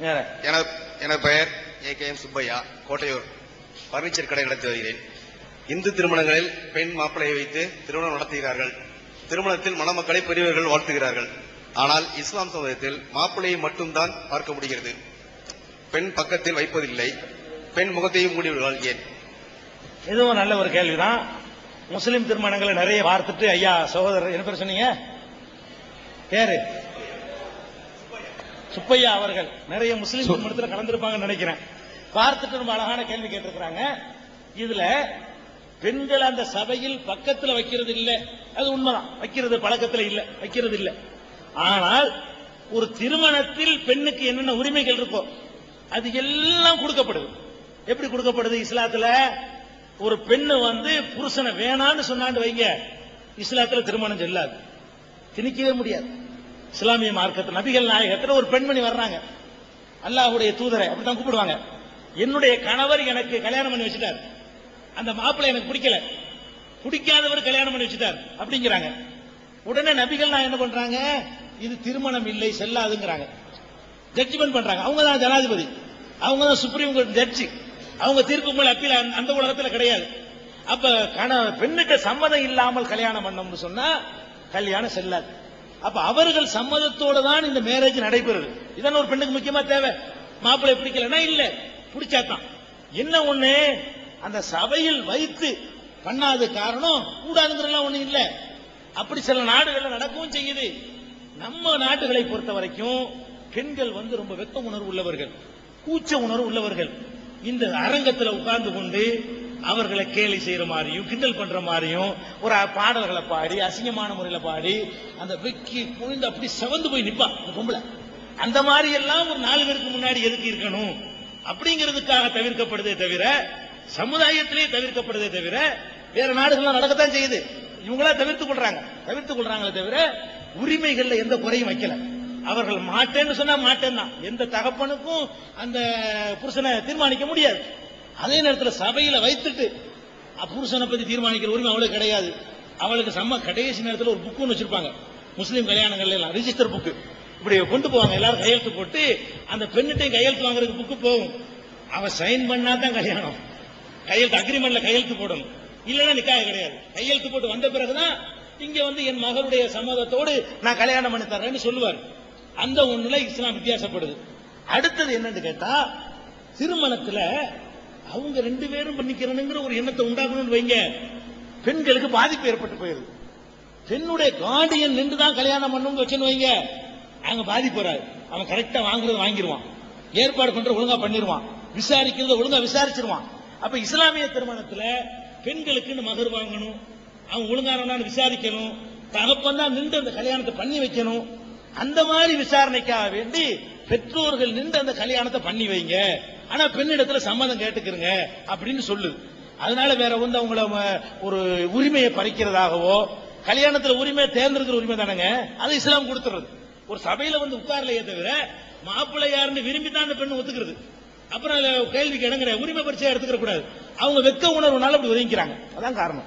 எனது பெயர் A K M Subbaiah Kottaiyur. Furniture கடை நடத்தி வருகிறேன். இந்து திருமணங்களில் பெண் மாப்பிளையை வைத்து திருமணம் நடத்துகிறார்கள். திருமணத்தில் மணமக்களை பெரியவர்கள் வாழ்த்துகிறார்கள். ஆனால் இஸ்லாம் சமூகத்தில் மாப்பிளையை மட்டும்தான் பார்க்க முடிகிறது. பெண் பக்கத்தில் வைப்பதில்லை. பெண் முகத்தையும் மூடிவிடுவார்கள் ஏன்? இதுவும் நல்ல ஒரு கேள்விதான். முஸ்லிம் திருமணங்களை நிறைய பார்த்துட்டு ஐயா சகோதரர் என்ன பேர் சொன்னீங்க? பேரு? சுப்பையா அவர்கள். நிறைய முஸ்லிம் திருமணத்தில் கலந்திருப்பாங்கன்னு நினைக்கிறேன். பார்த்துட்டு ரொம்ப அழகான கேள்வி கேட்டிருக்கிறாங்க. இதுல பெண்கள் அந்த சபையில் பக்கத்துல வைக்கிறது இல்ல. அது உண்மைதான். வைக்கிறது பழக்கத்துல இல்ல. வைக்கிறது இல்ல. ஆனால் ஒரு திருமணத்தில் பெண்ணுக்கு என்னென்ன உரிமைகள் இருக்கோ அது எல்லாம் கொடுக்கப்படுது. எப்படி கொடுக்கப்படுது? இஸ்லாத்துல ஒரு பெண்ணு வந்து புருஷனை வேணான்னு சொன்னான்னு வைங்க. இஸ்லாத்துல திருமணம் செல்லாது. திணிக்கவே முடியாது. இஸ்லாமிய மார்க்கத்தில் நபிகள் நாயகத்தில் ஒரு பெண்மணி வர்றாங்க. அல்லாஹுடைய தூதரை அப்படித்தான் கூப்பிடுவாங்க. என்னுடைய கணவர் எனக்கு கல்யாணம் பண்ணி வச்சுட்டார். அந்த மாப்பிள்ளை எனக்கு பிடிக்கல. பிடிக்காதவர் கல்யாணம் பண்ணி வச்சுட்டார் அப்படிங்கிறாங்க. உடனே நபிகள் நான் என்ன பண்றாங்க? இது திருமணம் இல்லை செல்லாதுங்கிறாங்க. ஜட்ஜ்மெண்ட் பண்றாங்க. அவங்க தான் ஜனாதிபதி. அவங்க தான் சுப்ரீம் கோர்ட் ஜட்ஜி அவங்க தீர்ப்பு மேல அப்பீல் அந்த- உலகத்தில் கிடையாது. அப்ப கண பெண்ணுக்கு சம்மதம் இல்லாமல் கல்யாணம் பண்ணோம்னு சொன்னா கல்யாணம் செல்லாது. அப்ப அவர்கள் சம்மதத்தோட தான் இந்த மேரேஜ் நடைபெறுது. இதான் ஒரு பெண்ணுக்கு முக்கியமா தேவை. மாப்பிள்ளை பிடிக்கலன்னா இல்ல. பிடிச்சாதான் என்ன ஒண்ணு? அந்த சபையில் வைத்து பண்ணாத காரணம் கூடாதுங்கிறலாம் ஒண்ணு இல்ல. அப்படி சில நாடுகள்ல நடக்கவும் செய்யுது. நம்ம நாடுகளை பொறுத்த வரைக்கும் பெண்கள் வந்து ரொம்ப வெக்க உணர்வு உள்ளவர்கள் கூச்ச உணர்வு உள்ளவர்கள். இந்த அரங்கத்தில் உட்கார்ந்து கொண்டு அவர்களை கேலி செய்யற மாதிரியும் கிண்டல் பண்ற மாதிரியும் ஒரு பாடல்களை பாடி அசிங்கமான முறையில பாடி அந்த வெக்கி புரிந்து அப்படி செவந்து போய் நிப்பா அந்த பொம்பளை. அந்த மாதிரி எல்லாம் ஒரு நாலு பேருக்கு முன்னாடி எதுக்கு இருக்கணும்? அப்படிங்கிறதுக்காக தவிர்க்கப்படுதே தவிர சமுதாயத்திலே தவிர்க்கப்படுதே தவிர வேற நாடுகள்லாம் நடக்கத்தான் செய்யுது. இவங்களா தவிர்த்து கொள்றாங்க. தவிர்த்து கொள்றாங்களே தவிர உரிமைகள்ல எந்த குறையும் வைக்கல. அவர்கள் மாட்டேன்னு சொன்னா மாட்டேன் தான் எந்த தகப்பனுக்கும் அந்த புருஷனை தீர்மானிக்க முடியாது. அதே நேரத்தில் சபையில வைத்துட்டு புருஷனை பத்தி தீர்மானிக்கிற உரிமை அவளுக்கு கிடையாது. அவளுக்கு செம்ம கடைசி நேரத்தில் ஒரு புக்கு வச்சிருப்பாங்க. முஸ்லீம் கல்யாணங்கள்ல எல்லாம் ரிஜிஸ்டர் புக்கு இப்படி கொண்டு போவாங்க எல்லாரும் கையெழுத்து போட்டு அந்த பெண்ணிட்டையும் கையெழுத்து வாங்குறதுக்கு புக்கு போகும். அவ சைன் பண்ணா தான் கல்யாணம். கையெழுத்து அக்ரிமெண்ட்ல கையெழுத்து போடணும் இல்லைன்னா நிக்காய கிடையாது. கையெழுத்து போட்டு வந்த பிறகுதான் இங்க வந்து என் மகளுடைய சம்மதத்தோடு நான் கல்யாணம் பண்ணி தரேன்னு சொல்லுவார். அந்த ஒண்ணுல இஸ்லாம் வித்தியாசப்படுது. அடுத்தது என்னன்னு கேட்டா திருமணத்துல அவங்க ரெண்டு பேரும் பண்ணிக்கிறனுங்கிற ஒரு எண்ணத்தை உண்டாக்கணும்னு வைங்க. பெண்களுக்கு பாதிப்பு ஏற்பட்டு போயிருது. பெண்ணுடைய கார்டியன் நின்று தான் கல்யாணம் பண்ணணும்னு வச்சுன்னு வைங்க. அங்க பாதிப்பு வராது. அவன் கரெக்டா வாங்குறது வாங்கிடுவான் ஏற்பாடு பண்ற ஒழுங்கா பண்ணிடுவான் விசாரிக்கிறத ஒழுங்கா விசாரிச்சிருவான். அப்ப இஸ்லாமிய திருமணத்துல பெண்களுக்குன்னு மகர் வாங்கணும். அவன் ஒழுங்கானவனான்னு விசாரிக்கணும். தகப்பன் தான் நின்று அந்த கல்யாணத்தை பண்ணி வைக்கணும். அந்த மாதிரி விசாரணைக்காக வேண்டி பெற்றோர்கள் நின்று அந்த கல்யாணத்தை பண்ணி வைங்க. ஆனா பெண்ணிடத்துல சம்மதம் கேட்டுக்கிறங்க அப்படின்னு சொல்லுது அதனால வேற வந்து அவங்கள ஒரு உரிமையை பறிக்கிறதாகவோ கல்யாணத்துல உரிமை தேர்ந்தெடுக்கிற உரிமை தானங்க அது இஸ்லாம் கொடுத்துறது ஒரு சபையில வந்து உட்காரலையே தவிர மாப்பிள்ளை யாருன்னு விரும்பி தான் அந்த பெண் ஒத்துக்கிறது. அப்புறம் கேள்விக்கு இடங்கிற உரிமை பரிசையா எடுத்துக்கிற கூடாது அவங்க வெக்க உணர்வுனால அப்படி ஒதுங்கிக்கிறாங்க. அதான் காரணம்.